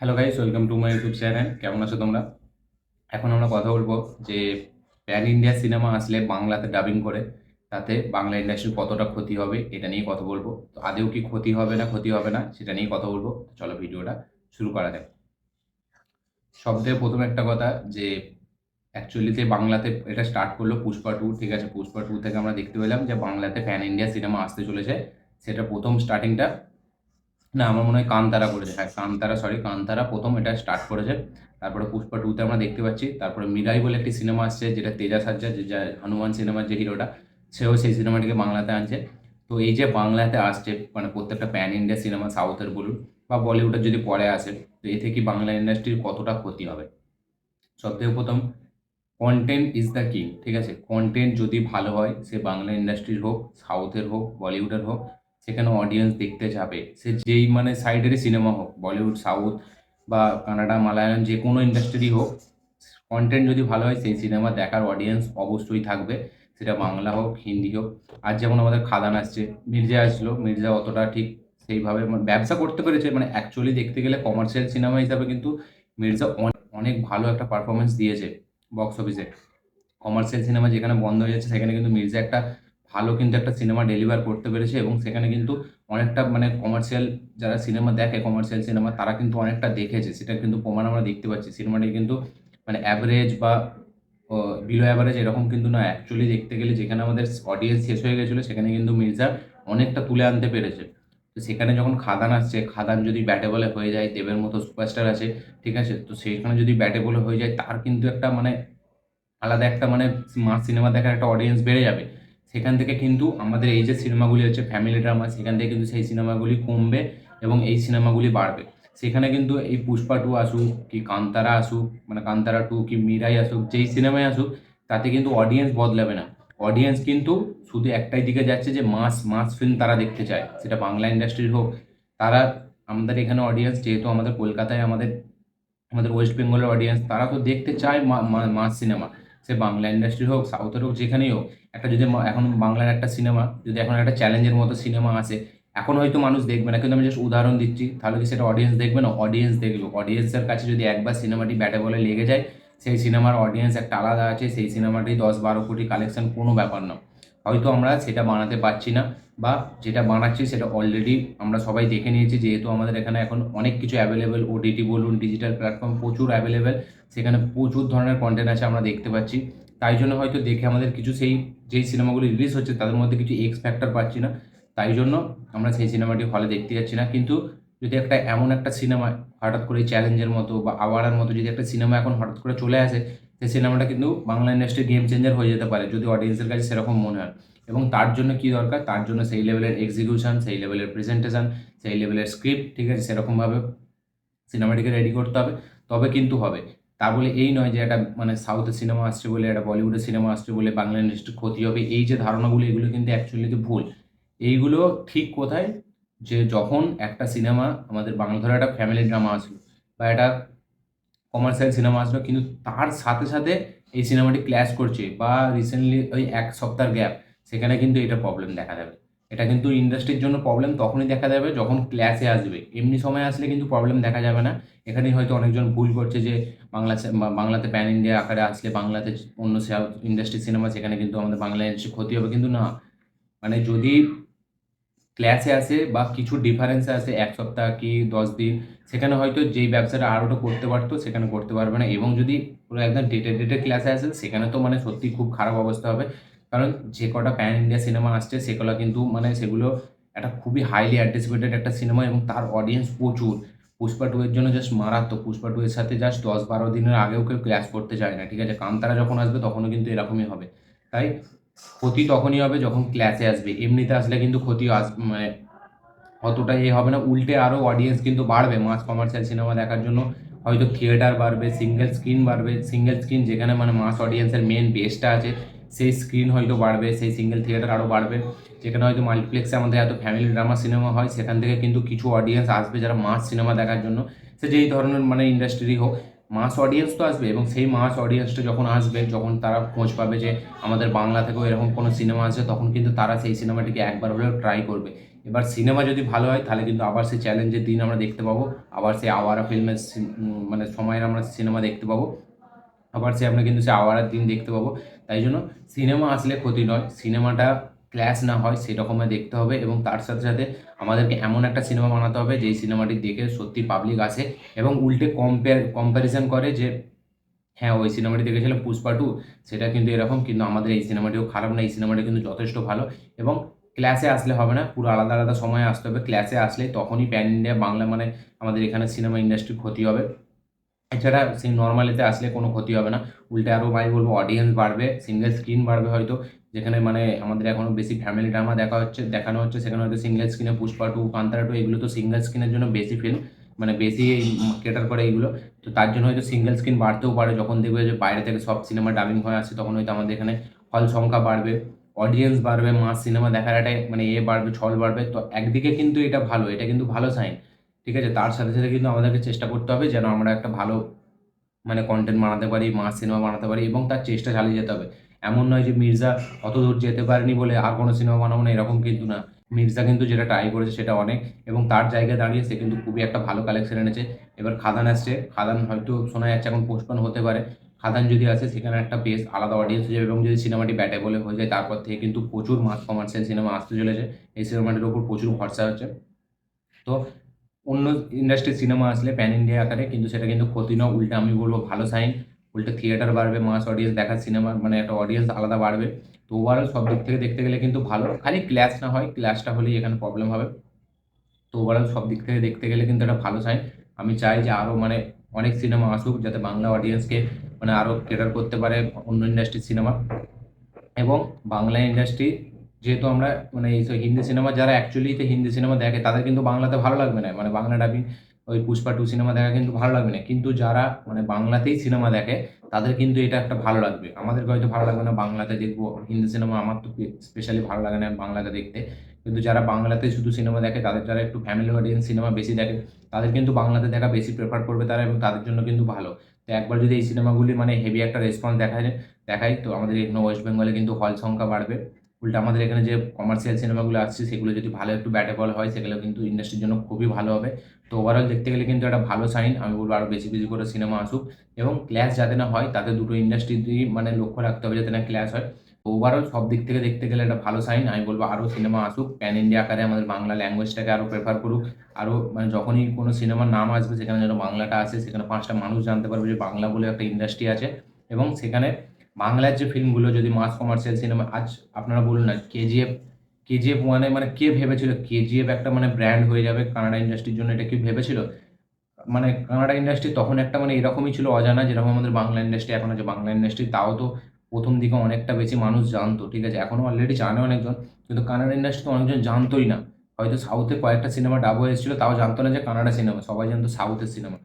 Hello guys welcome to my YouTube channel কেমন আছো তোমরা? এখন আমরা কথা বলব যে প্যান ইন্ডিয়া সিনেমা আসলে বাংলাতে ডাবিং করে, তাতে বাংলা ইন্ডাস্ট্রির কতটা ক্ষতি হবে এটা নিয়ে কথা বলব। তো আদেও কি ক্ষতি হবে না ক্ষতি হবে না, সেটা নিয়ে কথা বলব। চলো ভিডিওটা শুরু করা যাক। সব থেকে প্রথম একটা কথা যে অ্যাকচুয়ালিতে বাংলাতে এটা স্টার্ট করল পুষ্পা টু ঠিক আছে? পুষ্পা টু থেকে আমরা দেখতে পেলাম যে বাংলাতে প্যান ইন্ডিয়া সিনেমা আসতে চলেছে। সেটা প্রথম স্টার্টিংটা না, আমার মনে হয় কান্তারা করেছে। হ্যাঁ কান্তারা সরি কান্তারা। প্রথম এটা স্টার্ট করেছে। তারপরে পুষ্পা টুতে আমরা দেখতে পাচ্ছি। তারপরে মিরাই বলে একটি সিনেমা আসছে, যেটা তেজা সাজ্জা যে হনুমান সিনেমার যে হিরোটা সেও সেই সিনেমাটিকে বাংলাতে আনছে। তো এই যে বাংলাতে আসছে মানে প্রত্যেকটা প্যান ইন্ডিয়া সিনেমা সাউথের বলুন, বা বলিউডের যদি পরে আসে, তো এ থেকে বাংলা ইন্ডাস্ট্রির কতটা ক্ষতি হবে? সবথেকে প্রথম কন্টেন্ট ইজ দ্য কিং ঠিক আছে? কন্টেন্ট যদি ভালো হয়, সে বাংলা ইন্ডাস্ট্রির হোক সাউথের হোক, বলিউডের হোক সেখানে অডিয়েন্স দেখতে যাবে। সে যেই মানে সাইডেরই সিনেমা হোক বলিউড সাউথ বা কানাডা, মালায়ালাম, যে কোনো ইন্ডাস্ট্রি হোক কন্টেন্ট যদি ভালো হয়, সেই সিনেমা দেখার অডিয়েন্স অবশ্যই থাকবে। সেটা বাংলা হোক, হিন্দি হোক, আর যেমন আমাদের খাদান আসছে, মির্জা আসলো, মির্জা অতটা ঠিক সেইভাবে মানে ব্যবসা করতে পেরেছে মানে অ্যাকচুয়ালি দেখতে গেলে কমার্শিয়াল সিনেমা হিসাবে কিন্তু মির্জা অনেক ভালো একটা পারফরমেন্স দিয়েছে বক্স অফিসে কমার্শিয়াল সিনেমা যেখানে বন্ধ হয়ে যাচ্ছে, সেখানে কিন্তু মির্জা একটা ভালো কিন্তু একটা সিনেমা ডেলিভার করতে পেরেছে এবং সেখানে কিন্তু অনেকটা মানে কমার্শিয়াল যারা সিনেমা দেখে কমার্শিয়াল সিনেমা তারা কিন্তু অনেকটা দেখেছে। সেটা কিন্তু প্রমাণ আমরা দেখতে পাচ্ছি। সিনেমাটি কিন্তু মানে অ্যাভারেজ বা বিলো অ্যাভারেজ এরকম কিন্তু না। অ্যাকচুয়ালি দেখতে গেলে যেখানে আমাদের অডিয়েন্স শেষ হয়ে গেছিল, সেখানে কিন্তু মির্জা অনেকটা তুলে আনতে পেরেছে। তো সেখানে যখন খাদান আসছে, খাদান যদি ব্যাটে বলে হয়ে যায়, দেবের মতো সুপারস্টার আছে, ঠিক আছে? তো সেখানে যদি ব্যাটে বলে হয়ে যায়, তার কিন্তু একটা মানে আলাদা একটা মানে মা সিনেমা দেখার একটা অডিয়েন্স বেড়ে যাবে। সেখান থেকে কিন্তু আমাদের এই যে সিনেমাগুলি হচ্ছে ফ্যামিলি ড্রামা সেখান থেকে কিন্তু সেই সিনেমাগুলি কমবে এবং এই সিনেমাগুলি বাড়বে। সেখানে কিন্তু এই পুষ্পা টু আসুক, কি কান্তারা আসুক মানে কান্তারা টু কি মিরাই আসুক, যেই সিনেমায় আসুক, তাতে কিন্তু অডিয়েন্স বদলাবে না। অডিয়েন্স কিন্তু শুধু একটাই দিকে যাচ্ছে যে মাস মাস ফিল্ম তারা দেখতে চায়। সেটা বাংলা ইন্ডাস্ট্রির হোক, তারা আমাদের এখানে অডিয়েন্স যেহেতু আমাদের কলকাতায় আমাদের আমাদের ওয়েস্ট বেঙ্গলের অডিয়েন্স তারা তো দেখতে চায় মাস সিনেমা সে বাংলা ইন্ডাস্ট্রি হোক সাউথের হোক, যেখানেই হোক, একটা যদি এখন বাংলার একটা সিনেমা যদি এখন একটা চ্যালেঞ্জের মতো সিনেমা আসে, এখন হয়তো মানুষ দেখবে না। কিন্তু আমি জাস্ট উদাহরণ দিচ্ছি, তাহলে কি সেটা অডিয়েন্স দেখবে না? অডিয়েন্স দেখবে অডিয়েন্সের কাছে যদি একবার সিনেমাটি ব্যাটে বলে লেগে যায়, সেই সিনেমার অডিয়েন্স একটা আলাদা আছে, সেই সিনেমাটি দশ বারো কোটি কালেকশন কোনো ব্যাপার না। হয়তো আমরা সেটা বানাতে পারছি না বা যেটা বানাচ্ছি সেটা অলরেডি আমরা সবাই দেখে নিয়েছি, যেহেতু আমাদের এখানে এখন অনেক কিছু অ্যাভেলেবেল ওটিটি বলুন ডিজিটাল প্ল্যাটফর্ম প্রচুর অ্যাভেলেবেল সেখানে প্রচুর ধরনের কন্টেন্ট আছে আমরা দেখতে পাচ্ছি। তাই জন্য হয়তো দেখে আমাদের কিছু সেই, যেই সিনেমাগুলি রিলিজ হচ্ছে তাদের মধ্যে কিছু এক্স ফ্যাক্টর পাচ্ছি না। তাই জন্য আমরা সেই সিনেমাটি হলে দেখতে যাচ্ছি না। কিন্তু যদি একটা এমন একটা সিনেমা হঠাৎ করে চ্যালেঞ্জের মতো বা আওয়ারের মতো যদি একটা সিনেমা এখন হঠাৎ করে চলে আসে সেই সিনেমাটা কিন্তু বাংলা ইন্ডাস্ট্রি গেম চেঞ্জার হয়ে যেতে পারে, যদি অডিয়েন্সের কাছে সেরকম মনে হয়। এবং তার জন্য কি দরকার? তার জন্য সেই লেভেলের এক্সিকিউশন সেই লেভেলের প্রেজেন্টেশন সেই লেভেলের স্ক্রিপ্ট ঠিক আছে? সেরকমভাবে সিনেমাটিকে রেডি করতে হবে। তবে কিন্তু হবে। তা বলে এই নয় যে একটা মানে সাউথের সিনেমা আসছে বলে, একটা বলিউডের সিনেমা আসছে বলে বাংলা ইন্ডাস্ট্রির ক্ষতি হবে। এই যে ধারণাগুলো, এগুলো কিন্তু অ্যাকচুয়ালি ভুল। এইগুলো ঠিক কোথায়? যে যখন একটা সিনেমা আমাদের বাংলা ধরে একটা ফ্যামিলি ড্রামা আসলো বা একটা কমার্শিয়াল সিনেমা আসলো, কিন্তু তার সাথে সাথে এই সিনেমাটি ক্ল্যাশ করছে বা রিসেন্টলি ওই এক সপ্তাহের গ্যাপ সেখানে কিন্তু এটা প্রবলেম দেখা যাবে এটা কিন্তু ইন্ডাস্ট্রির জন্য প্রবলেম তখনই দেখা যাবে যখন ক্ল্যাশে আসবে। এমনি সময় আসলে কিন্তু প্রবলেম দেখা যাবে না। এখানেই হয়তো অনেকজন ভুল করছে যে বাংলা বাংলাতে প্যান ইন্ডিয়া আকারে আসলে বাংলাতে অন্য ইন্ডাস্ট্রি সিনেমা সেখানে কিন্তু আমাদের বাংলা ইন্ডাস্ট্রি ক্ষতি হবে, কিন্তু না। মানে যদি ক্ল্যাশে আসে বা কিছু ডিফারেন্সে আসে, এক সপ্তাহ কি দশ দিন সেখানে হয়তো যেই ব্যবসাটা আরোটা করতে পারতো, সেখানে করতে পারবে না। এবং যদি পুরো একদম ডেটে ডেটে ক্লাসে আসে, সেখানে তো মানে সত্যি খুব খারাপ অবস্থা হবে। কারণ যে কটা প্যান ইন্ডিয়া সিনেমা আসছে, সেগুলো কিন্তু মানে সেগুলো একটা খুবই হাইলি অ্যান্টিসিপেটেড একটা সিনেমা এবং তার অডিয়েন্স প্রচুর। পুষ্পা টু এর জন্য জাস্ট মারাত্মক। পুষ্পা টু এর সাথে জাস্ট দশ বারো দিনের আগেও কেউ ক্লাস করতে চায় না, ঠিক আছে? কান্তারা যখন আসবে, তখনও কিন্তু এরকমই হবে। তাই ক্ষতি তখনই হবে যখন ক্লাসে আসবে। এমনিতে আসলে কিন্তু ক্ষতি আস মানে অতটা এ হবে না। উল্টে আরও অডিয়েন্স কিন্তু বাড়বে। মাস কমার্শিয়াল সিনেমা দেখার জন্য হয়তো থিয়েটার বাড়বে সিঙ্গেল স্ক্রিন বাড়বে সিঙ্গেল স্ক্রিন যেখানে মানে মাস অডিয়েন্সের মেন বেসটা আছে, সেই স্ক্রিন হয়তো বাড়বে, সেই সিঙ্গেল থিয়েটার আরও বাড়বে। যেখানে হয়তো মাল্টিপ্লেক্সে আমাদের এত ফ্যামিলি ড্রামা সিনেমা হয়, সেখান থেকে কিন্তু কিছু অডিয়েন্স আসবে যারা মাস সিনেমা দেখার জন্য। সে যেই ধরনের মানে ইন্ডাস্ট্রি হোক মাস অডিয়েন্স তো আসবে এবং সেই মাস অডিয়েন্সটা যখন আসবে, যখন তারা খোঁজ পাবে যে আমাদের বাংলা থেকেও এরকম কোনো সিনেমা আছে, তখন কিন্তু তারা সেই সিনেমাটিকে একবার হলেও ট্রাই করবে। এবার সিনেমা যদি ভালো হয়, তাহলে কিন্তু আবার সেই চ্যালেঞ্জের দিন আমরা দেখতে পাবো। আবার সেই আওয়ারা ফিল্মের মানে সময়ের আমরা সিনেমা দেখতে পাবো। আবার সে আমরা কিন্তু সে আওয়ারার দিন দেখতে পাবো। তাই জন্য সিনেমা আসলে ক্ষতি নয়। সিনেমাটা ক্ল্যাশ না হয়, সেরকমই দেখতে হবে এবং তার সাথে সাথে আমাদেরকে এমন একটা সিনেমা বানাতে হবে, যেই সিনেমাটি দেখে সত্যি পাবলিক আসে এবং উল্টে কম্পেয়ার কম্প্যারিজন করে যে হ্যাঁ ওই সিনেমাটি দেখেছিলাম পুষ্পা টু সেটা কিন্তু এরকম, কিন্তু আমাদের এই সিনেমাটিও খারাপ না। এই সিনেমাটি কিন্তু যথেষ্ট ভালো এবং ক্লাসে আসলে হবে না, পুরো আলাদা আলাদা সময়ে আসতে হবে। ক্লাসে আসলে তখনই প্যান ইন্ডিয়া বাংলা মানে আমাদের এখানে সিনেমা ইন্ডাস্ট্রির ক্ষতি হবে। এছাড়া সেই নর্মালিতে আসলে কোনো ক্ষতি হবে না। উল্টে আরও ভাই বলব অডিয়েন্স বাড়বে সিঙ্গেল স্ক্রিন বাড়বে হয়তো। যেখানে মানে আমাদের এখনও বেশি ফ্যামিলি ড্রামা দেখা হচ্ছে, দেখানো হচ্ছে, সেখানে হয়তো সিঙ্গেল স্ক্রিনে পুষ্পা টু কান্তারা টু, এগুলো তো সিঙ্গেল স্ক্রিনের জন্য বেশি ফিল্ম মানে বেশি কেটার করে এইগুলো তো তার জন্য হয়তো সিঙ্গেল স্ক্রিন বাড়তেও পারে। যখন দেখবে যে বাইরে থেকে সব সিনেমা ডাবিং হয়ে আসছে, তখন হয়তো আমাদের এখানে হল সংখ্যা বাড়বে। অডিয়েন্স বাড়বে মাস সিনেমা দেখার একটা মানে এ বাড়বে, ছল বাড়বে, তো একদিকে কিন্তু এটা ভালো, এটা কিন্তু ভালো সাইন ঠিক আছে? তার সাথে সাথে কিন্তু আমাদেরকে চেষ্টা করতে হবে যেন আমরা একটা ভালো মানে কন্টেন্ট বানাতে পারি মাস সিনেমা বানাতে পারি এবং তার চেষ্টা চালিয়ে যেতে হবে। এমন নয় যে মির্জা অত দূর যেতে পারেনি বলে আর কোনো সিনেমা বানাবো না, এরকম কিন্তু না। মির্জা কিন্তু যেটা ট্রাই করেছে সেটা অনেক এবং তার জায়গায় দাঁড়িয়ে সে কিন্তু খুবই একটা ভালো কালেকশন এনেছে। এবার খাদান আসছে, খাদান হয়তো শোনা যাচ্ছে এখন পোস্টপন হতে পারে। খাদান যদি আসে সেখানে একটা বেশ আলাদা অডিয়েন্স হয়ে যাবে এবং যদি সিনেমাটি ব্যাটে বলে হয়ে যায়, তারপর থেকে কিন্তু প্রচুর মাস কমার্শিয়াল সিনেমা আসতে চলেছে। এই সিনেমাটির ওপর প্রচুর ভরসা হচ্ছে। তো অন্য ইন্ডাস্ট্রির সিনেমা আসলে প্যান ইন্ডিয়া আকারে কিন্তু সেটা কিন্তু ক্ষতি নয়। উল্টে আমি বলব ভালো সাইন উল্টে থিয়েটার বাড়বে মাস অডিয়েন্স দেখার সিনেমা মানে একটা অডিয়েন্স আলাদা বাড়বে। তো ওভারঅল সব দিক থেকে দেখতে গেলে কিন্তু ভালো। খালি ক্ল্যাশ না হয় ক্ল্যাশটা হলেই এখানে প্রবলেম হবে। তো ওভারঅল সব দিক থেকে দেখতে গেলে কিন্তু একটা ভালো সাইন আমি চাই যে আরও মানে অনেক সিনেমা আসুক যাতে বাংলা অডিয়েন্সকে মানে আরও ক্যাটার করতে পারে অন্য ইন্ডাস্ট্রির সিনেমা। এবং বাংলা ইন্ডাস্ট্রি যেহেতু আমরা মানে এই হিন্দি সিনেমা যারা অ্যাকচুয়ালিতে হিন্দি সিনেমা দেখে তাদের কিন্তু বাংলাতে ভালো লাগবে না। মানে বাংলা ডাবিং ওই পুষ্পা টু সিনেমা দেখা কিন্তু ভালো লাগবে না। কিন্তু যারা মানে বাংলাতেই সিনেমা দেখে, তাদের কিন্তু এটা একটা ভালো লাগবে। আমাদেরকে হয়তো ভালো লাগবে না, বাংলাতে দেখব, হিন্দি সিনেমা আমার তো স্পেশালি ভালো লাগে না বাংলাতে দেখতে। কিন্তু যারা বাংলাতে শুধু সিনেমা দেখে, তাদের যারা একটু ফ্যামিলি অডিয়েন্স সিনেমা বেশি দেখে, তাদের কিন্তু বাংলাতে দেখা বেশি প্রেফার করবে তারা এবং তাদের জন্য কিন্তু ভালো। তো একবার যদি এই সিনেমাগুলি মানে হেভি একটা রেসপন্স দেখায় দেখায়, তো আমাদের ওয়েস্ট বেঙ্গলে কিন্তু হল সংখ্যা বাড়বে। উল্টো আমাদের এখানে যে কমার্শিয়াল সিনেমাগুলো আসছে, সেগুলো যদি ভালো একটু ব্যাটেবল হয় সেগুলো কিন্তু ইন্ডাস্ট্রির জন্য খুবই ভালো হবে। তো ওভারঅল দেখতে গেলে কিন্তু একটা ভালো সাইন আমি বলব আরও বেশি বেশি করে সিনেমা আসুক। এবং ক্ল্যাশ যাতে না হয়, তাতে দুটো ইন্ডাস্ট্রিতেই মানে লক্ষ্য রাখতে হবে যাতে না ক্ল্যাশ হয়। ওভারঅল সব দিক থেকে দেখতে গেলে একটা ভালো সাইন আমি বলব আরও সিনেমা আসুক। প্যান ইন্ডিয়া আকারে আমাদের বাংলা ল্যাঙ্গুয়েজটাকে আরও প্রেফার করুক। আরও মানে যখনই কোনো সিনেমার নাম আসবে, সেখানে যেন বাংলাটা আসে, সেখানে পাঁচটা মানুষ জানতে পারবে যে বাংলা বলে একটা ইন্ডাস্ট্রি আছে। এবং সেখানে বাংলার যে ফিল্মগুলো, যদি মাস কমার্শিয়াল সিনেমা আজ আপনারা বলুন না কেজিএফ কেজিএফ ওয়ানে মানে কে ভেবেছিল? কেজিএফ একটা মানে ব্র্যান্ড হয়ে যাবে কানাডা ইন্ডাস্ট্রির জন্য, এটা কি ভেবেছিল? মানে কানাডা ইন্ডাস্ট্রি তখন একটা মানে এরকমই ছিল অজানা, যেরকম আমাদের বাংলা ইন্ডাস্ট্রি এখন আছে বাংলা ইন্ডাস্ট্রি তাও তো প্রথম দিকে অনেকটা বেশি মানুষ জানতো, ঠিক আছে? এখনও অলরেডি জানে অনেকজন, কিন্তু কানাডা ইন্ডাস্ট্রি তো অনেকজন জানতোই না। হয়তো সাউথে কয়েকটা সিনেমা ডাবো এসেছিল, তাও জানতো না যে কানাডা সিনেমা সবাই জানতো সাউথের সিনেমা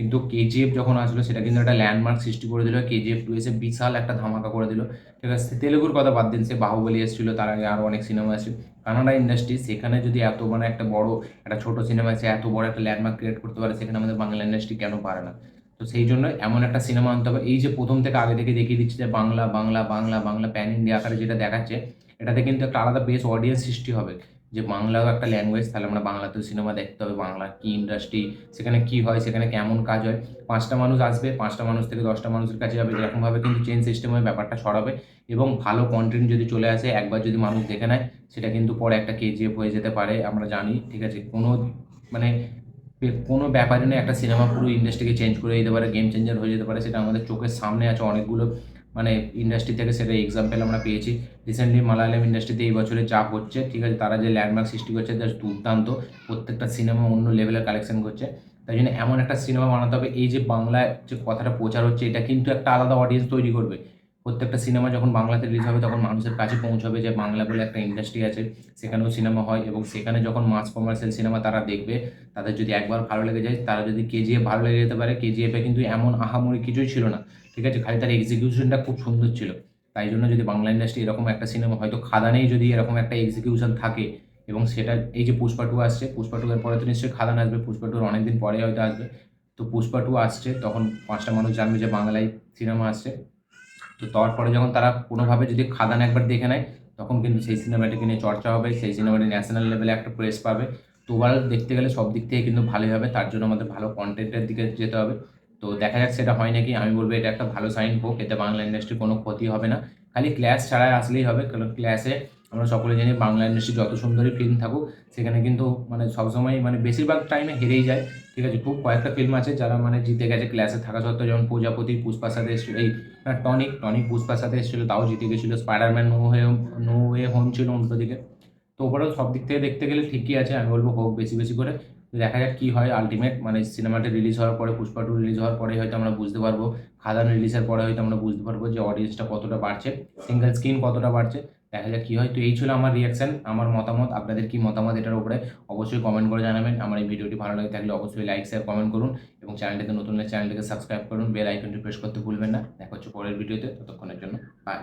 কিন্তু কেজিএফ যখন আসলো, সেটা কিন্তু একটা ল্যান্ডমার্ক সৃষ্টি করে দিল। কেজিএফ টু এসে বিশাল একটা ধামাকা করে দিল। ঠিক আছে, তেলেগুর কথা বাদ দিন, সে বাহুবলী এসেছিল, তার আগে আরও অনেক সিনেমা আছে। কানাডা ইন্ডাস্ট্রি সেখানে যদি এত মানে একটা বড়, একটা ছোট সিনেমা আছে, এত বড় একটা ল্যান্ডমার্ক ক্রিয়েট করতে পারে, সেখানে আমাদের বাংলা ইন্ডাস্ট্রি কেন পারে না? তো সেই জন্য এমন একটা সিনেমা আনতে হবে। এই যে প্রথম থেকে আগে থেকে দেখিয়ে দিচ্ছে যে বাংলা বাংলা বাংলা বাংলা প্যান ইন্ডিয়া আকারে যেটা দেখাচ্ছে, এটাতে কিন্তু একটা আলাদা বেস অডিয়েন্স সৃষ্টি হবে। যে বাংলাও একটা ল্যাঙ্গুয়েজ তাহলে আমরা বাংলাতেও সিনেমা দেখতে হবে, বাংলা কী ইন্ডাস্ট্রি সেখানে কী হয়, সেখানে কেমন কাজ হয়। পাঁচটা মানুষ আসবে, পাঁচটা মানুষ থেকে দশটা মানুষের কাছে যাবে এরকমভাবে কিন্তু চেন সিস্টেম হয়ে ব্যাপারটা ছড়াবে এবং ভালো কন্টেন্ট যদি চলে আসে, একবার যদি মানুষ দেখে নেয়, সেটা কিন্তু পরে একটা কেজিএফ হয়ে যেতে পারে, আমরা জানি, ঠিক আছে? কোনো মানে কোনো ব্যাপারে না একটা সিনেমা পুরো ইন্ডাস্ট্রিকে চেঞ্জ করে দিতে পারে গেম চেঞ্জার হয়ে যেতে পারে, সেটা আমাদের চোখের সামনে আছে অনেকগুলো। মানে ইন্ডাস্ট্রি থেকে সেটা এক্সাম্পল আমরা পেয়েছি। রিসেন্টলি মালায়ালাম ইন্ডাস্ট্রিতে এই বছরে যা হচ্ছে, ঠিক আছে, তারা যে ল্যান্ডমার্ক সৃষ্টি করছে জাস্ট দুর্দান্ত, প্রত্যেকটা সিনেমা অন্য লেভেলের কালেকশন করছে। তাই জন্য এমন একটা সিনেমা বানাতে হবে, এই যে বাংলায় যে কথাটা প্রচার হচ্ছে, এটা কিন্তু একটা আলাদা অডিয়েন্স তৈরি করবে। প্রত্যেকটা সিনেমা যখন বাংলাতে রিলিজ হবে, তখন মানুষের কাছে পৌঁছাবে যে বাংলা বলে একটা ইন্ডাস্ট্রি আছে, সেখানেও সিনেমা হয় এবং সেখানে যখন মাস কমার্শিয়াল সিনেমা তারা দেখবে, তাদের যদি একবার ভালো লেগে যায়, তারা যদি কেজিএফ ভালো লেগে যেতে পারে, কেজিএফে কিন্তু এমন আহামরি কিছুই ছিল না, ঠিক আছে? খালি তার এক্সিকিউশনটা খুব সুন্দর ছিল। তাই জন্য যদি বাংলা ইন্ডাস্ট্রি এরকম একটা সিনেমা হয়তো খাদানেই যদি এরকম একটা এক্সিকিউশন থাকে এবং সেটা, এই যে পুষ্পা টু আসছে, পুষ্পা টু এর পরে তো নিশ্চয়ই খাদান আসবে, পুষ্পা টুর অনেকদিন পরে হয়তো আসবে। তো পুষ্পা টু আসছে, তখন পাঁচটা মানুষ জানবে যে বাংলায় সিনেমা আসছে। তো তারপরে যখন তারা কোনোভাবে যদি খাদান একবার দেখে নেয়, তখন কিন্তু সেই সিনেমাটিকে নিয়ে চর্চা হবে, সেই সিনেমাটি ন্যাশনাল লেভেলে একটা প্রেস পাবে। তো ওভারঅল দেখতে গেলে সব দিক থেকে কিন্তু ভালোই হবে, তার জন্য আমাদের ভালো কন্টেন্টের দিকে যেতে হবে। তো দেখা যাক সেটা হয় নাকি, আমি বলব এটা একটা ভালো সাইন হোক, এতে বাংলা ইন্ডাস্ট্রি কোনো ক্ষতি হবে না। খালি ক্লাস ছাড়াই আসলেই হবে, কারণ ক্লাসে আমরা সকলে জানি বাংলা ইন্ডাস্ট্রি যত সুন্দরই ফিল্ম থাকুক, সেখানে কিন্তু মানে সবসময় মানে বেশিরভাগ টাইমে হেরেই যায়। ঠিক আছে, খুব কয়েকটা ফিল্ম আছে যারা মানে জিতে গেছে ক্লাসে থাকা সত্ত্বেও, যেমন প্রজাপতি পুষ্পার সাথে এসেছিল, এই টনিক টনিক পুষ্পার সাথে এসেছিল, তাও জিতে গেছিল। স্পাইডারম্যান নো হয়ে নো ওয়ে হোম ছিল অন্য দিকে। তো ওভারঅল সব দিক থেকে দেখতে গেলে ঠিকই আছে, আমি বলব হোক বেশি বেশি করে। দেখা যাক কী হয় আলটিমেট মানে সিনেমাটা রিলিজ হওয়ার পরে, পুষ্পা টু রিলিজ হওয়ার পরে হয়তো আমরা বুঝতে পারব। খাদান রিলিজের পরে হয়তো আমরা বুঝতে পারব যে অডিয়েন্সটা কতটা বাড়ছে। সিঙ্গেল স্ক্রিন কতটা বাড়ছে। দেখা যাক কী হয়। তো এই ছিল আমার রিয়াকশন আমার মতামত, আপনাদের কি মতামত এটার উপরে অবশ্যই কমেন্ট করে জানাবেন। আমার এই ভিডিওটি ভালো লাগে থাকলে অবশ্যই লাইক শেয়ার কমেন্ট করুন এবং চ্যানেলটিতে নতুন চ্যানেলটিকে সাবস্ক্রাইব করুন। বেল আইকনটি প্রেস করতে ভুলবেন না। দেখা হচ্ছে পরের ভিডিওতে। ততক্ষণের জন্য বাই